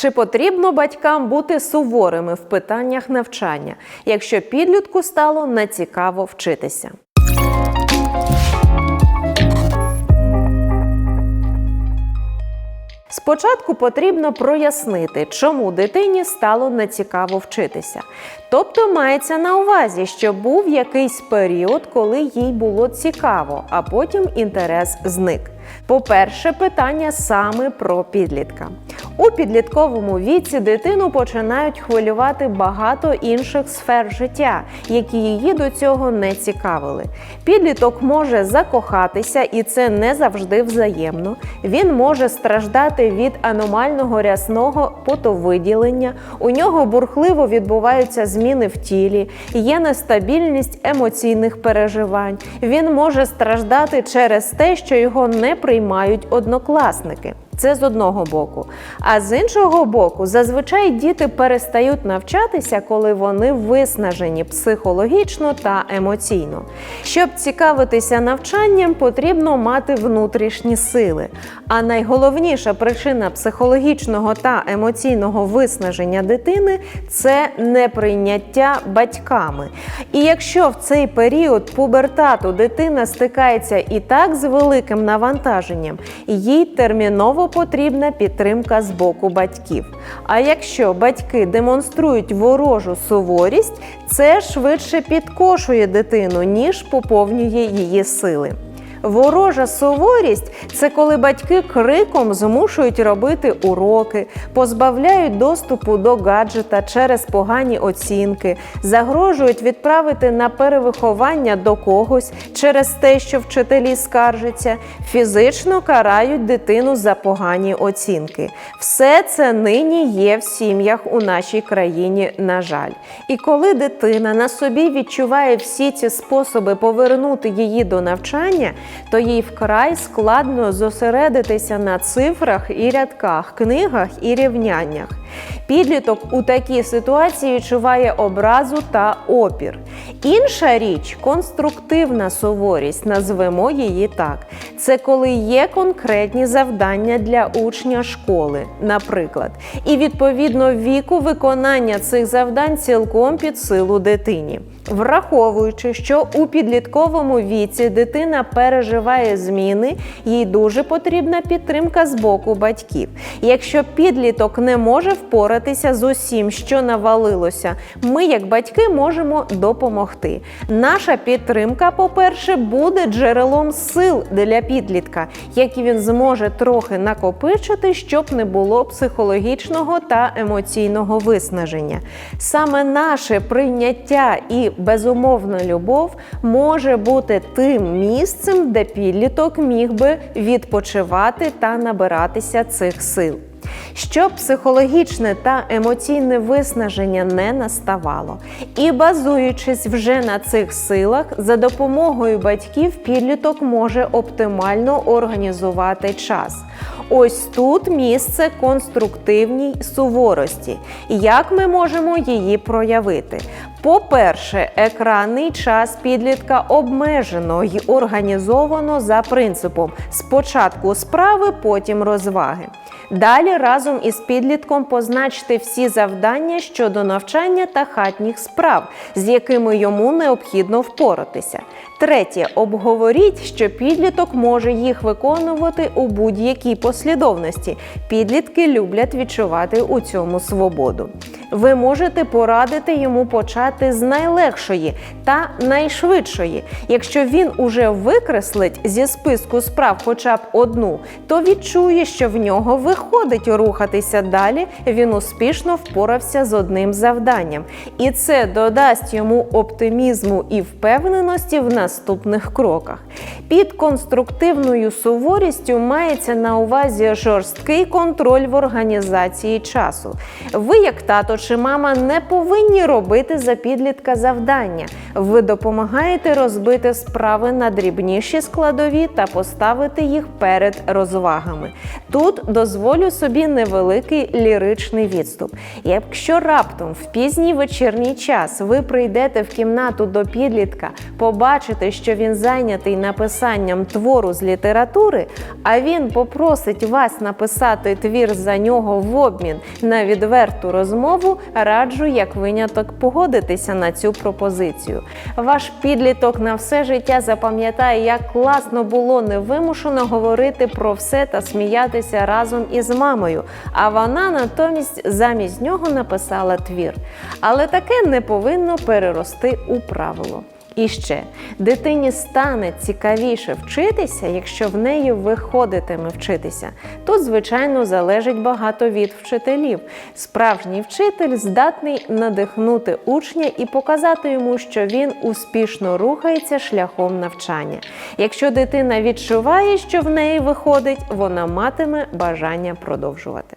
Чи потрібно батькам бути суворими в питаннях навчання, якщо підлітку стало нецікаво вчитися? Спочатку потрібно прояснити, чому дитині стало нецікаво вчитися. Тобто мається на увазі, що був якийсь період, коли їй було цікаво, а потім інтерес зник. По-перше, питання саме про підлітка. У підлітковому віці дитину починають хвилювати багато інших сфер життя, які її до цього не цікавили. Підліток може закохатися, і це не завжди взаємно. Він може страждати від аномального рясного потовиділення, у нього бурхливо відбуваються зміни в тілі, є нестабільність емоційних переживань. Він може страждати через те, що його не приймають однокласники. Це з одного боку. А з іншого боку, зазвичай діти перестають навчатися, коли вони виснажені психологічно та емоційно. Щоб цікавитися навчанням, потрібно мати внутрішні сили. А найголовніша причина психологічного та емоційного виснаження дитини це неприйняття батьками. І якщо в цей період пубертату дитина стикається і так з великим навантаженням, їй терміново потрібна підтримка з боку батьків. А якщо батьки демонструють ворожу суворість, це швидше підкошує дитину, ніж поповнює її сили. Ворожа суворість це коли батьки криком змушують робити уроки, позбавляють доступу до гаджета через погані оцінки, загрожують відправити на перевиховання до когось через те, що вчителі скаржаться, фізично карають дитину за погані оцінки. Все це нині є в сім'ях у нашій країні, на жаль. І коли дитина на собі відчуває всі ці способи повернути її до навчання то їй вкрай складно зосередитися на цифрах і рядках, книгах і рівняннях. Підліток у такій ситуації відчуває образу та опір. Інша річ конструктивна суворість, назвемо її так. Це коли є конкретні завдання для учня школи, наприклад, і відповідно віку виконання цих завдань цілком під силу дитині. Враховуючи, що у підлітковому віці дитина переживає зміни, їй дуже потрібна підтримка з боку батьків. Якщо підліток не може впоратися з усім, що навалилося, ми, як батьки, можемо допомогти. Наша підтримка, по-перше, буде джерелом сил для підлітка, які він зможе трохи накопичити, щоб не було психологічного та емоційного виснаження. Саме наше прийняття і безумовна любов може бути тим місцем, де підліток міг би відпочивати та набиратися цих сил. Щоб психологічне та емоційне виснаження не наставало. І базуючись вже на цих силах, за допомогою батьків підліток може оптимально організувати час. Ось тут місце конструктивній суворості. Як ми можемо її проявити? По-перше, екранний час підлітка обмежено й організовано за принципом спочатку справи, потім розваги. Далі разом із підлітком позначте всі завдання щодо навчання та хатніх справ, з якими йому необхідно впоратися. Третє, обговоріть, що підліток може їх виконувати у будь-якій послідовності. Підлітки люблять відчувати у цьому свободу. Ви можете порадити йому почати з найлегшої та найшвидшої. Якщо він уже викреслить зі списку справ хоча б одну, то відчує, що в нього виходить рухатися далі. Він успішно впорався з одним завданням, і це додасть йому оптимізму і впевненості в наступних кроках. Під конструктивною суворістю мається на увазі жорсткий контроль в організації часу. Ви, як тато чи мама не повинні робити за підлітка завдання. Ви допомагаєте розбити справи на дрібніші складові та поставити їх перед розвагами. Тут дозволю собі невеликий ліричний відступ. Якщо раптом в пізній вечірній час ви прийдете в кімнату до підлітка, побачите, що він зайнятий написанням твору з літератури, а він попросить вас написати твір за нього в обмін на відверту розмову, раджу як виняток погодитися на цю пропозицію. Ваш підліток на все життя запам'ятає, як класно було невимушено говорити про все та сміятися разом із мамою. А вона натомість замість нього написала твір. Але таке не повинно перерости у правило. І ще дитині стане цікавіше вчитися, якщо в неї виходитиме вчитися. Тут, звичайно, залежить багато від вчителів. Справжній вчитель здатний надихнути учня і показати йому, що він успішно рухається шляхом навчання. Якщо дитина відчуває, що в неї виходить, вона матиме бажання продовжувати.